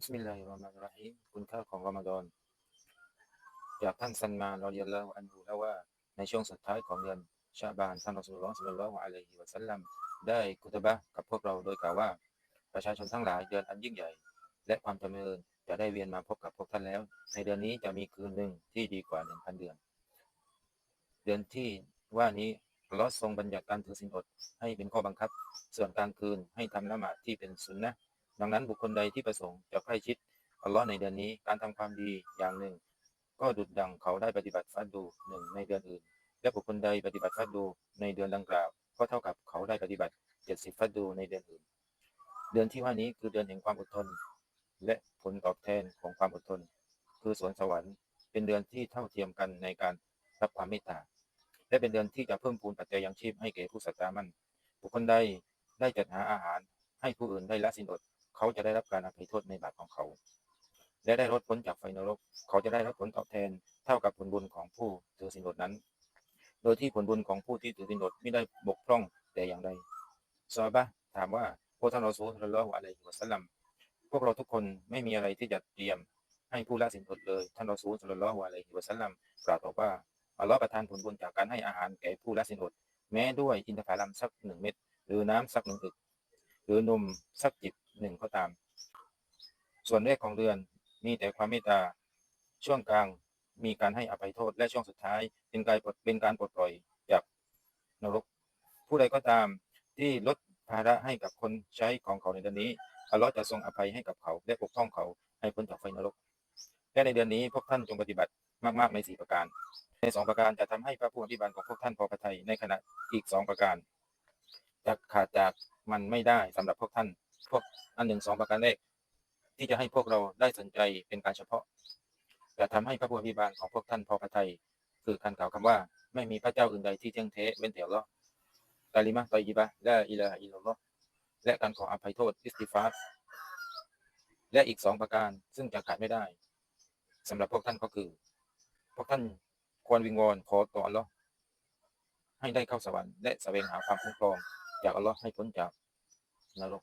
บิสมิลลาฮิรเราะห์มานิรเราะฮีมคุณค่าของรอมฎอนจากท่านซันมานรอฎิยัลลอฮุอันฮุเล่าว่าในช่วงสุดท้ายของเดือนชาบานท่านรอซูลุลลอฮ์ศ็อลลัลลอฮุอะลัยฮิวะซัลลัมได้กุตบะกับพวกเราโดยกล่าวว่า ประชาชนทั้งหลายเดือนอันยิ่งใหญ่ และความจำเริญจะได้เวียนมาพบกับพวกท่านแล้ว ในเดือนนี้จะมีคืนหนึ่งที่ดีกว่าหนึ่งพันเดือน เดือนที่ว่านี้ลอทรงบัญญัติการถือศีลอดให้เป็นข้อบังคับ ส่วนกลางคืนให้ทำละหมาดที่เป็นสุนนะ ดังนั้นบุคคลใดที่ประสงค์จะใกล้ชิดอัลลอฮ์ในเดือนนี้การทำความดีอย่างหนึ่ง ก็ดุดดังเขาได้ปฏิบัติฟัดดูหนึ่งในเดือนอื่น และบุคคลใดปฏิบัติฟัดดูในเดือนดังกล่าว ก็เท่ากับเขาได้ปฏิบัติเจ็ดสิบฟัดดูในเดือนอื่น เดือนที่ว่านี้คือเดือนแห่งความอดทน และผลตอบแทนของความอดทน คือสวนสวรรค์ เป็นเดือนที่เท่าเทียมกันในการรับความเมตตาและเป็นเดือนที่จะเพิ่มพูนปัจจัยยังชีพให้แก่ผู้ศรัทธามันบุคคลใดได้จัดหาอาหารให้ผู้อื่นได้ละสินอด เขาจะได้รับการอภัยโทษในบาปของเขา และได้ลดพ้นจากไฟนรก เขาจะได้รับผลตอบแทนเท่ากับผลบุญของผู้ถือสินอดนั้น โดยที่ผลบุญของผู้ที่ถือสินอดไม่ได้บกพร่องแต่อย่างใดซอบะถามว่าพวกท่านรอซูลศ็อลลัลลอฮุอะลัยฮิวะซัลลัมพวกเราทุกคนไม่มีอะไรที่จะเตรียมให้ผู้ละสินอดเลยท่านรอซูลศ็อลลัลลอฮุอะลัยฮิวะซัลลัมกล่าวตอบว่าอัลลอฮ์ประทานผลบุญจากการให้อาหารแก่ผู้ละสินอดแม้ด้วยอินทผลัมสักหนึ่งเม็ดหรือน้ำสักหนึ่งอึกหรือนมสักจิบหนึ่งก็ตาม ส่วนแรกของเดือนมีแต่ความเมตตา ช่วงกลางมีการให้อภัยโทษ และช่วงสุดท้ายเป็นการปลดเป็นการปลดปล่อยจากนรก ผู้ใดก็ตามที่ลดภาระให้กับคนใช้ของเขาในเดือนนี้อัลลอฮ์จะทรงอภัยให้กับเขา และปกป้องเขาให้พ้นจากไฟนรก และในเดือนนี้พวกท่านจงปฏิบัติมากๆในสี่ประการ ในสองประการจะทำให้พระผู้อภิบาลของพวกท่านพอพระทัยในขณะอีกสองประการจะขาดจากมันไม่ได้สำหรับพวกท่าน พวกอันหนึ่งสองประการแรก ที่จะให้พวกเราได้สนใจเป็นการเฉพาะจะทำให้พระผู้อภิบาลของพวกท่านพอพระทัยคือการกล่าวคำว่าไม่มีพระเจ้าอื่นใดที่เที่ยงแท้เว้นแต่อัลลอกาลิมะตอยยิบะและอิลาอิลลัลลอฮ์และการขออภัยโทษอิสติฟาร์และอีกสองประการซึ่งจะขาดไม่ได้สำหรับพวกท่านก็คือ พวกท่านควรวิงวอนขอต่ออัลลอฮ์ให้ได้เข้าสวรรค์และแสวงหาความคุ้มครอง จากอัลลอฮ์ให้พ้นจากนรก